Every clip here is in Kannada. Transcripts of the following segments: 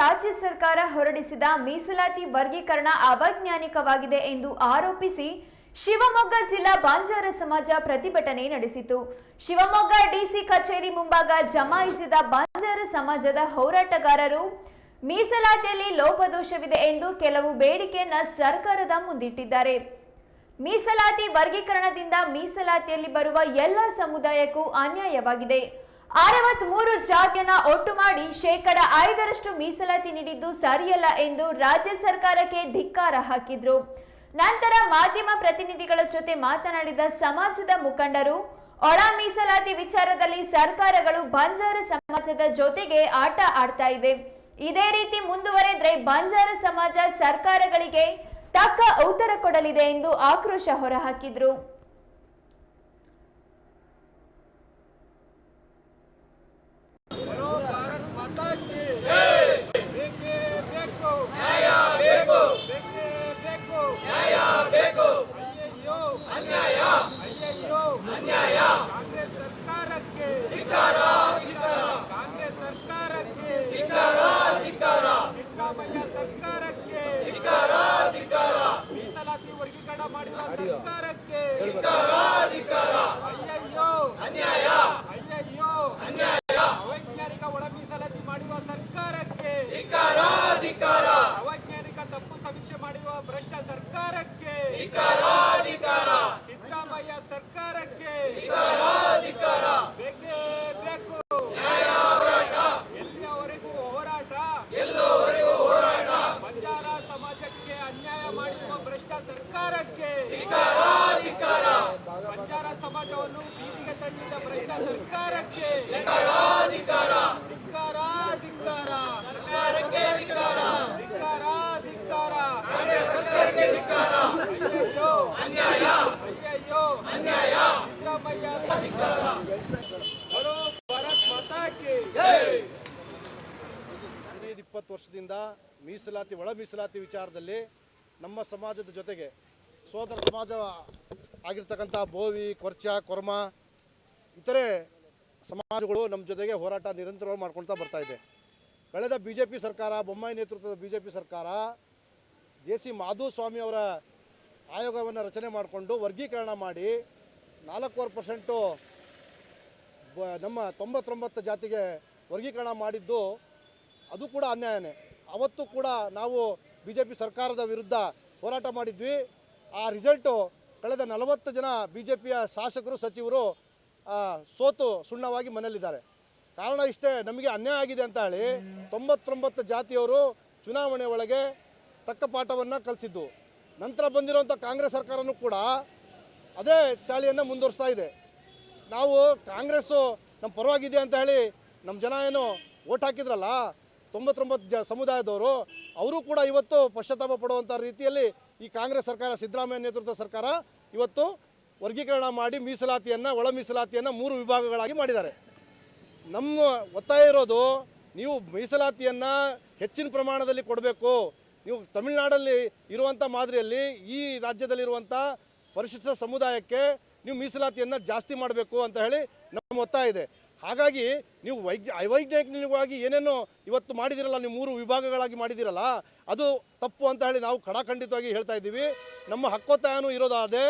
ರಾಜ್ಯ ಸರ್ಕಾರ ಹೊರಡಿಸಿದ ಮೀಸಲಾತಿ ವರ್ಗೀಕರಣ ಅವೈಜ್ಞಾನಿಕವಾಗಿದೆ ಎಂದು ಆರೋಪಿಸಿ ಶಿವಮೊಗ್ಗ ಜಿಲ್ಲಾ ಬಾಂಜಾರ ಸಮಾಜ ಪ್ರತಿಭಟನೆ ನಡೆಸಿತು. ಶಿವಮೊಗ್ಗ ಡಿಸಿ ಕಚೇರಿ ಮುಂಭಾಗ ಜಮಾಯಿಸಿದ ಬಾಂಜಾರ ಸಮಾಜದ ಹೋರಾಟಗಾರರು, ಮೀಸಲಾತಿಯಲ್ಲಿ ಲೋಪದೋಷವಿದೆ ಎಂದು ಕೆಲವು ಬೇಡಿಕೆಯನ್ನ ಸರ್ಕಾರದ ಮುಂದಿಟ್ಟಿದ್ದಾರೆ. ಮೀಸಲಾತಿ ವರ್ಗೀಕರಣದಿಂದ ಮೀಸಲಾತಿಯಲ್ಲಿ ಬರುವ ಎಲ್ಲ ಸಮುದಾಯಕ್ಕೂ ಅನ್ಯಾಯವಾಗಿದೆ. ಅರವತ್ಮೂರು ಜಾತಿಯನ್ನ ಒಟ್ಟು ಮಾಡಿ ಶೇಕಡ ಐದರಷ್ಟು ಮೀಸಲಾತಿ ನೀಡಿದ್ದು ಸರಿಯಲ್ಲ ಎಂದು ರಾಜ್ಯ ಸರ್ಕಾರಕ್ಕೆ ಧಿಕ್ಕಾರ ಹಾಕಿದ್ರು. ನಂತರ ಮಾಧ್ಯಮ ಪ್ರತಿನಿಧಿಗಳ ಜೊತೆ ಮಾತನಾಡಿದ ಸಮಾಜದ ಮುಖಂಡರು, ಒಳ ಮೀಸಲಾತಿ ವಿಚಾರದಲ್ಲಿ ಸರ್ಕಾರಗಳು ಬಂಜಾರ ಸಮಾಜದ ಜೊತೆಗೆ ಆಟ ಆಡ್ತಾ ಇದೆ. ಇದೇ ರೀತಿ ಮುಂದುವರೆದ್ರೆ ಬಂಜಾರ ಸಮಾಜ ಸರ್ಕಾರಗಳಿಗೆ ತಕ್ಕ ಉತ್ತರ ಕೊಡಲಿದೆ ಎಂದು ಆಕ್ರೋಶ ಹೊರಹಾಕಿದ್ರು. ಅಯ್ಯಯ್ಯೋ ಅನ್ಯಾಯ ಅಯ್ಯಯ್ಯೋ ಅನ್ಯಾಯ ಅವೈಜ್ಞಾನಿಕ ಒಳ ಮೀಸಲಾತಿ ಮಾಡಿರುವ ಸರ್ಕಾರಕ್ಕೆ ಅವೈಜ್ಞಾನಿಕ ತಪ್ಪು ಸಮೀಕ್ಷೆ ಮಾಡಿರುವ ಭ್ರಷ್ಟ ಸರ್ಕಾರಕ್ಕೆ ಧಿಕ್ಕಾರ ಧಿಕ್ಕಾರ ಸಿದ್ದರಾಮಯ್ಯ ಸರ್ಕಾರಕ್ಕೆ ಧಿಕ್ಕಾರ ಧಿಕ್ಕಾರ ಬೇಕೇ ಬೇಕು ನ್ಯಾಯ ಹೋರಾಟ ಎಲ್ಲಿಯವರೆಗೂ ಹೋರಾಟ ಎಲ್ಲವರೆಗೂ ಹೋರಾಟ ಬಂಜಾರ ಸಮಾಜಕ್ಕೆ ಭ್ರಷ್ಟ ಸರ್ಕಾರಕ್ಕೆ ಬಂಜಾರ ಸಮಾಜವನ್ನು ಬೀದಿಗೆ ತಳ್ಳಿದ ಭ್ರಷ್ಟ ಸರ್ಕಾರಕ್ಕೆ ಧಿಕ್ಕಾರ ಧಿಕ್ಕಾರ ಧಿಕ್ಕಾರ ಧಿಕ್ಕಾರ ಸರ್ಕಾರಕ್ಕೆ ಧಿಕ್ಕಾರ ಧಿಕ್ಕಾರ ಧಿಕ್ಕಾರ ಸರ್ಕಾರಕ್ಕೆ ಧಿಕ್ಕಾರ ಅಯ್ಯಯ್ಯೋ. ಅನ್ಯಾಯ. ಅಯ್ಯಯ್ಯೋ. ಅನ್ಯಾಯ. ಸಿದ್ದರಾಮಯ್ಯ ಧಿಕ್ಕಾರ ಬರೋ ಭಾರತ್ ಮಾತಾ ಕಿ ಜೈ ಹದಿನೈದು ಇಪ್ಪತ್ತು ವರ್ಷದಿಂದ ಮೀಸಲಾತಿ ಒಳ ಮೀಸಲಾತಿ ವಿಚಾರದಲ್ಲಿ ನಮ್ಮ ಸಮಾಜದ ಜೊತೆಗೆ ಸೋದರ ಸಮಾಜ ಆಗಿರ್ತಕ್ಕಂಥ ಬೋವಿ, ಕೊರ್ಚ, ಕೊರ್ಮ, ಇತರೆ ಸಮಾಜಗಳು ನಮ್ಮ ಜೊತೆಗೆ ಹೋರಾಟ ನಿರಂತರವಾಗಿ ಮಾಡ್ಕೊಳ್ತಾ ಬರ್ತಾ ಇದೆ. ಕಳೆದ ಬಿ ಜೆ ಪಿ ಸರ್ಕಾರ, ಬೊಮ್ಮಾಯಿ ನೇತೃತ್ವದ ಬಿ ಜೆ ಪಿ ಸರ್ಕಾರ, ಜೆ ಸಿ ಮಾಧುಸ್ವಾಮಿ ಅವರ ಆಯೋಗವನ್ನು ರಚನೆ ಮಾಡಿಕೊಂಡು ವರ್ಗೀಕರಣ ಮಾಡಿ ನಾಲ್ಕೂವರೆ ಪರ್ಸೆಂಟು ಬ- ನಮ್ಮ ತೊಂಬತ್ತೊಂಬತ್ತು ಜಾತಿಗೆ ವರ್ಗೀಕರಣ ಮಾಡಿದ್ದು, ಅದು ಕೂಡ ಅನ್ಯಾಯನೇ. ಅವತ್ತು ಕೂಡ ನಾವು ಬಿ ಜೆ ಪಿ ಸರ್ಕಾರದ ವಿರುದ್ಧ ಹೋರಾಟ ಮಾಡಿದ್ವಿ. ಆ ರಿಸಲ್ಟು ಕಳೆದ ನಲವತ್ತು ಜನ ಬಿ ಜೆ ಪಿಯ ಶಾಸಕರು, ಸಚಿವರು ಸೋತು ಸುಣ್ಣವಾಗಿ ಮನೆಯಲ್ಲಿದ್ದಾರೆ. ಕಾರಣ ಇಷ್ಟೇ, ನಮಗೆ ಅನ್ಯಾಯ ಆಗಿದೆ ಅಂತ ಹೇಳಿ ತೊಂಬತ್ತೊಂಬತ್ತು ಜಾತಿಯವರು ಚುನಾವಣೆ ಒಳಗೆ ತಕ್ಕ ಪಾಠವನ್ನು ಕಲಿಸಿದ್ದು. ನಂತರ ಬಂದಿರುವಂಥ ಕಾಂಗ್ರೆಸ್ ಸರ್ಕಾರನೂ ಕೂಡ ಅದೇ ಚಾಳಿಯನ್ನು ಮುಂದುವರಿಸ್ತಾ ಇದೆ. ನಾವು ಕಾಂಗ್ರೆಸ್ಸು ನಮ್ಮ ಪರವಾಗಿದೆ ಅಂತ ಹೇಳಿ ನಮ್ಮ ಜನ ಏನು ಓಟ್ ಹಾಕಿದ್ರಲ್ಲ ತೊಂಬತ್ತೊಂಬತ್ತು ಜ ಸಮುದಾಯದವರು, ಅವರು ಕೂಡ ಇವತ್ತು ಪಶ್ಚಾತ್ತಾಪ ಪಡುವಂಥ ರೀತಿಯಲ್ಲಿ ಈ ಕಾಂಗ್ರೆಸ್ ಸರ್ಕಾರ, ಸಿದ್ದರಾಮಯ್ಯ ನೇತೃತ್ವ ಸರ್ಕಾರ ಇವತ್ತು ವರ್ಗೀಕರಣ ಮಾಡಿ ಮೀಸಲಾತಿಯನ್ನು, ಒಳ ಮೀಸಲಾತಿಯನ್ನು ಮೂರು ವಿಭಾಗಗಳಾಗಿ ಮಾಡಿದ್ದಾರೆ. ನಮ್ಮ ಒತ್ತಾಯ ಇರೋದು, ನೀವು ಮೀಸಲಾತಿಯನ್ನು ಹೆಚ್ಚಿನ ಪ್ರಮಾಣದಲ್ಲಿ ಕೊಡಬೇಕು. ನೀವು ತಮಿಳುನಾಡಲ್ಲಿ ಇರುವಂಥ ಮಾದರಿಯಲ್ಲಿ, ಈ ರಾಜ್ಯದಲ್ಲಿರುವಂಥ ಪರಿಶಿಷ್ಟ ಸಮುದಾಯಕ್ಕೆ ನೀವು ಮೀಸಲಾತಿಯನ್ನು ಜಾಸ್ತಿ ಮಾಡಬೇಕು ಅಂತ ಹೇಳಿ ನಮ್ಮ ಒತ್ತಾಯ ಇದೆ. ಹಾಗಾಗಿ ನೀವು ವೈಜ್ಞ ಅವೈಜ್ಞಾನಿಕವಾಗಿ ಏನೇನೋ ಇವತ್ತು ಮಾಡಿದಿರಲ್ಲ ನೀವು ಮೂರು ವಿಭಾಗಗಳಾಗಿ ಮಾಡಿದಿರಲ್ಲ, ಅದು ತಪ್ಪು ಅಂತ ಹೇಳಿ ನಾವು ಕಡಾಖಂಡಿತವಾಗಿ ಹೇಳ್ತಾ ಇದ್ದೀವಿ. ನಮ್ಮ ಹಕ್ಕೊತ್ತಾಯನೂ ಇರೋದಾದರೆ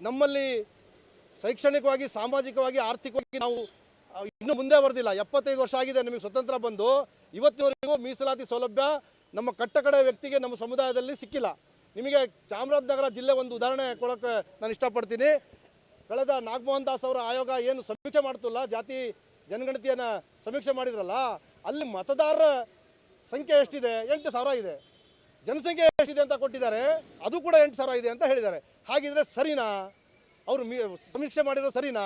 ನಮ್ಮಲ್ಲಿ ಶೈಕ್ಷಣಿಕವಾಗಿ, ಸಾಮಾಜಿಕವಾಗಿ, ಆರ್ಥಿಕವಾಗಿ ನಾವು ಇನ್ನು ಮುಂದೆ ಬರೆದಿಲ್ಲ. ಎಪ್ಪತ್ತೈದು ವರ್ಷ ಆಗಿದೆ, ನಿಮಗೆ ಸ್ವತಂತ್ರ ಬಂದು. ಇವತ್ತಿನವರೆಗೂ ಮೀಸಲಾತಿ ಸೌಲಭ್ಯ ನಮ್ಮ ಕಟ್ಟಕಡೆ ವ್ಯಕ್ತಿಗೆ ನಮ್ಮ ಸಮುದಾಯದಲ್ಲಿ ಸಿಕ್ಕಿಲ್ಲ. ನಿಮಗೆ ಚಾಮರಾಜನಗರ ಜಿಲ್ಲೆ ಒಂದು ಉದಾಹರಣೆ ಕೊಡೋಕ್ಕೆ ನಾನು ಇಷ್ಟಪಡ್ತೀನಿ. ಕಳೆದ ನಾಗಮೋಹನ್ ದಾಸ್ ಅವರ ಆಯೋಗ ಏನು ಸಮೀಕ್ಷೆ ಮಾಡ್ತಿಲ್ಲ, ಜಾತಿ ಜನಗಣತಿಯನ್ನು ಸಮೀಕ್ಷೆ ಮಾಡಿದ್ರಲ್ಲ, ಅಲ್ಲಿ ಮತದಾರರ ಸಂಖ್ಯೆ ಎಷ್ಟಿದೆ? ಎಂಟು ಸಾವಿರ ಇದೆ. ಜನಸಂಖ್ಯೆ ಎಷ್ಟಿದೆ ಅಂತ ಕೊಟ್ಟಿದ್ದಾರೆ, ಅದು ಕೂಡ ಎಂಟು ಸಾವಿರ ಇದೆ ಅಂತ ಹೇಳಿದ್ದಾರೆ. ಹಾಗಿದ್ರೆ ಸರಿನಾ? ಅವರು ಸಮೀಕ್ಷೆ ಮಾಡಿರೋ ಸರಿನಾ?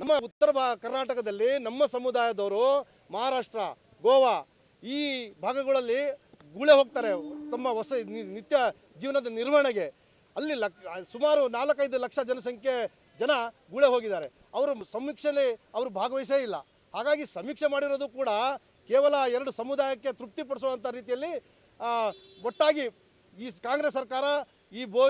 ನಮ್ಮ ಉತ್ತರ ಕರ್ನಾಟಕದಲ್ಲಿ, ನಮ್ಮ ಸಮುದಾಯದವರು ಮಹಾರಾಷ್ಟ್ರ, ಗೋವಾ ಈ ಭಾಗಗಳಲ್ಲಿ ಗುಳೆ ಹೋಗ್ತಾರೆ ತಮ್ಮ ಹೊಸ ನಿತ್ಯ ಜೀವನದ ನಿರ್ವಹಣೆಗೆ. ಅಲ್ಲಿ ಲಕ್, ಸುಮಾರು ನಾಲ್ಕೈದು ಲಕ್ಷ ಜನಸಂಖ್ಯೆ ಜನ ಗುಳೆ ಹೋಗಿದ್ದಾರೆ. ಅವರು ಸಮೀಕ್ಷೆಯಲ್ಲಿ ಅವರು ಭಾಗವಹಿಸೇ ಇಲ್ಲ. ಹಾಗಾಗಿ ಸಮೀಕ್ಷೆ ಮಾಡಿರೋದು ಕೂಡ ಕೇವಲ ಎರಡು ಸಮುದಾಯಕ್ಕೆ ತೃಪ್ತಿಪಡಿಸುವಂಥ ರೀತಿಯಲ್ಲಿ ಒಟ್ಟಾಗಿ ಈ ಕಾಂಗ್ರೆಸ್ ಸರ್ಕಾರ, ಈ ಬೋ